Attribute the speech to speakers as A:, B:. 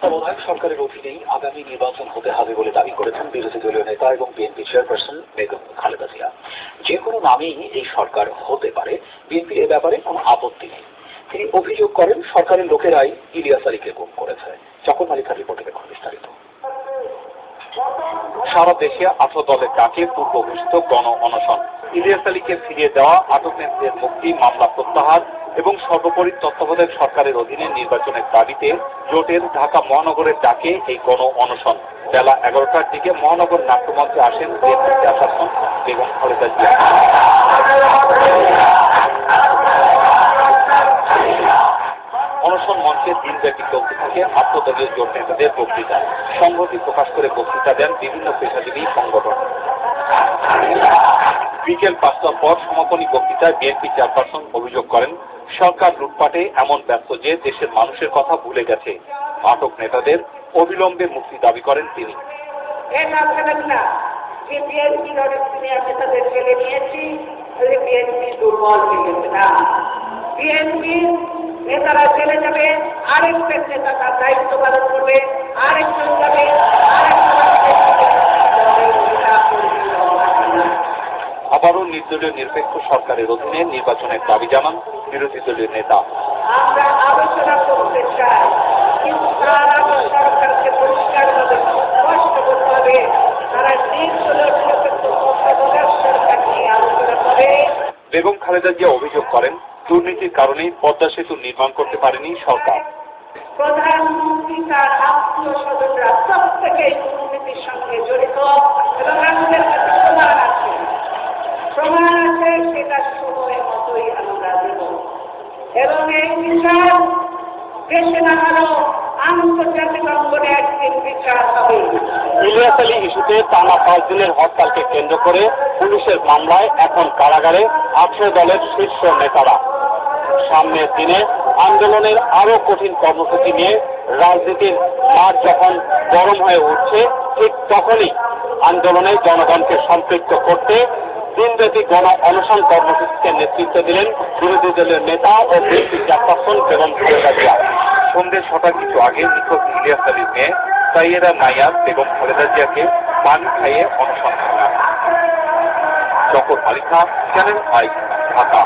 A: তত্ত্বাবধায়ক সরকারের অধীনেই আগামী নির্বাচন হতে হবে বলে দাবি করেছেন বিরোধী দলীয় নেতা এবং বিএনপি চেয়ারপারসন বেগম খালেদা জিয়া। যে কোনো নামেই এই সরকার হতে পারে। বিএনপি এ ব্যাপারে কোনো আপত্তি নেই। তিনি অভিযোগ করেন, সরকারের লোকেরাই ইলিয়াস
B: সারা দেশে আঠারো দলের ডাকে পূর্ব ঘোষিত গণ অনশন। ইলিয়াস আলীকে ফিরিয়ে দেওয়া আটক নেতাদের মুক্তি, মামলা প্রত্যাহার এবং সর্বোপরি তত্ত্বাবধায়ক সরকারের অধীনে নির্বাচনের দাবিতে জোটের ঢাকা মহানগরের ডাকে এই গণ অনশন। বেলা এগারোটার দিকে মহানগর নাট্যমঞ্চে আসেন বিএনপি চেয়ারপারসন বেগম খালেদা জিয়া। থাকে আত্মদলীয় জোট নেতাদের বক্তৃতা। সংহতি প্রকাশ করে বক্তৃতা দেন বিভিন্ন পেশাজীবী সংগঠন। বিকেল পাঁচটার পর সমাপনী বক্তৃতায় বিএনপি চেয়ারপারসন অভিযোগ করেন, সরকার লুটপাটে এমন ব্যস্ত যে দেশের মানুষের কথা ভুলে গেছে। আটক নেতাদের অবিলম্বে মুক্তি দাবি করেন তিনি।
C: বিএনপি নেতারা চলে যাবে আরেকজন নেতা তার দায়িত্ব পালন করবে আরেকজন যাবে
B: আবারও নির্দলীয় নিরপেক্ষ সরকারের অধীনে নির্বাচনের দাবি জানান বিরোধী দলীয় নেতা।
C: আমরা আলোচনা করতে চাই কিন্তু তার আগে সরকারকে পরিষ্কারভাবে স্পষ্ট করতে হবে তারা নির্দলীয় নিরপেক্ষ সরকার নিয়ে আলোচনা করে।
B: বেগম খালেদা জিয়া অভিযোগ করেন দুর্নীতির কারণেই পদ্মা সেতু নির্মাণ করতে পারেনি সরকার।
C: প্রধানমন্ত্রী তার আত্মীয় স্বজনরা প্রত্যেকেই দুর্নীতির সঙ্গে জড়িত এবং আমাদের কাছে প্রমাণ আছে। প্রমাণ আছে সেটা সময়ের মতোই আমরা দেব। এবং এই বিচার দেশে না হলেও আন্তর্জাতিক অঙ্গনে একদিন বিচার হবে।
B: ইলিয়াস আলী ইস্যুতে টানা পাঁচ দিনের হরতালকে কেন্দ্র করে পুলিশের মামলায় এখন কারাগারে আঠারো দলের শীর্ষ নেতারা। সামনের দিনে আন্দোলনের আরও কঠিন কর্মসূচি নিয়ে রাজনীতির মাঠ যখন গরম হয়ে উঠছে, ঠিক তখনই আন্দোলনে জনগণকে সম্পৃক্ত করতে দিনব্যাপী গণ অনশন কর্মসূচিতে নেতৃত্ব দিলেন বিরোধী দলের নেতা ও বিএনপি চেয়ারপারসন বেগম খালেদা জিয়া। সন্ধ্যে ছটার কিছু আগে নিখোঁজ ইলিয়াস আলীর মেয়ে সাইয়েদা নাইয়া বেগম খালেদা জিয়াকে পানি খাইয়ে অনশন ভাঙান চকর মালিকা, চ্যানেল আই, ঢাকা।